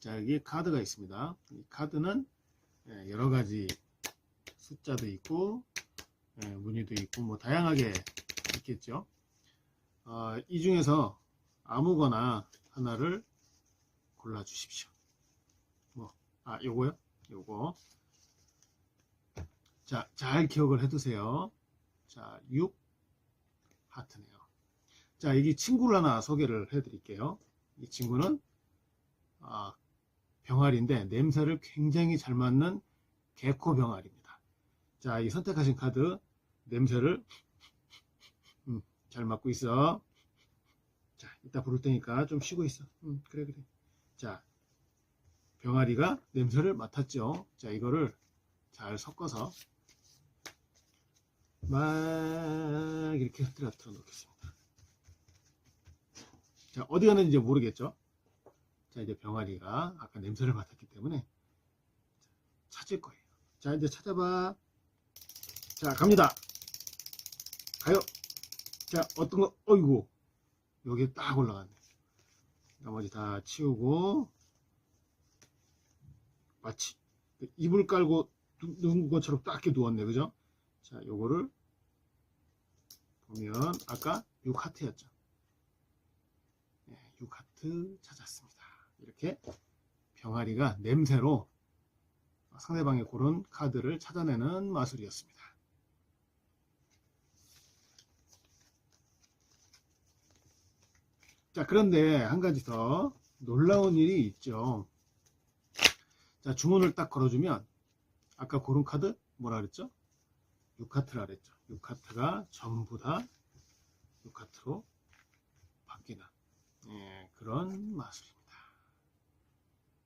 자, 여기 카드가 있습니다. 이 카드는 예, 여러 가지 숫자도 있고, 예, 무늬도 있고, 뭐, 다양하게 있겠죠. 어, 이 중에서 아무거나 하나를 골라 주십시오. 뭐, 아, 요거요? 요거. 자, 잘 기억을 해두세요. 자, 6 하트네요. 자, 여기 친구를 하나 소개를 해드릴게요. 이 친구는 아, 병아리인데 냄새를 굉장히 잘 맡는 개코 병아리입니다. 자, 이 선택하신 카드 냄새를 음, 잘 맡고 있어. 자, 이따 부를 테니까 좀 쉬고 있어. 음, 그래 그래. 자, 병아리가 냄새를 맡았죠. 자, 이거를 잘 섞어서 막 이렇게 흐트러 놓겠습니다. 자, 어디 이제 모르겠죠? 자, 이제 병아리가 아까 냄새를 맡았기 때문에 찾을 거예요. 자, 이제 찾아봐. 자, 갑니다. 가요. 자, 어떤 거, 어이구. 여기 딱 올라갔네. 나머지 다 치우고, 마치 이불 깔고 누- 누운 것처럼 딱 이렇게 누웠네. 그죠? 자, 요거를 보면, 아까 6하트였죠. 네, 6하트 찾았습니다. 이렇게 병아리가 냄새로 상대방의 고른 카드를 찾아내는 마술이었습니다. 자, 그런데 한 가지 더 놀라운 일이 있죠. 자, 주문을 딱 걸어주면 아까 고른 카드 뭐라 그랬죠? 6카트라 그랬죠. 6카트가 전부 다 6카트로 바뀌는 예, 그런 마술입니다.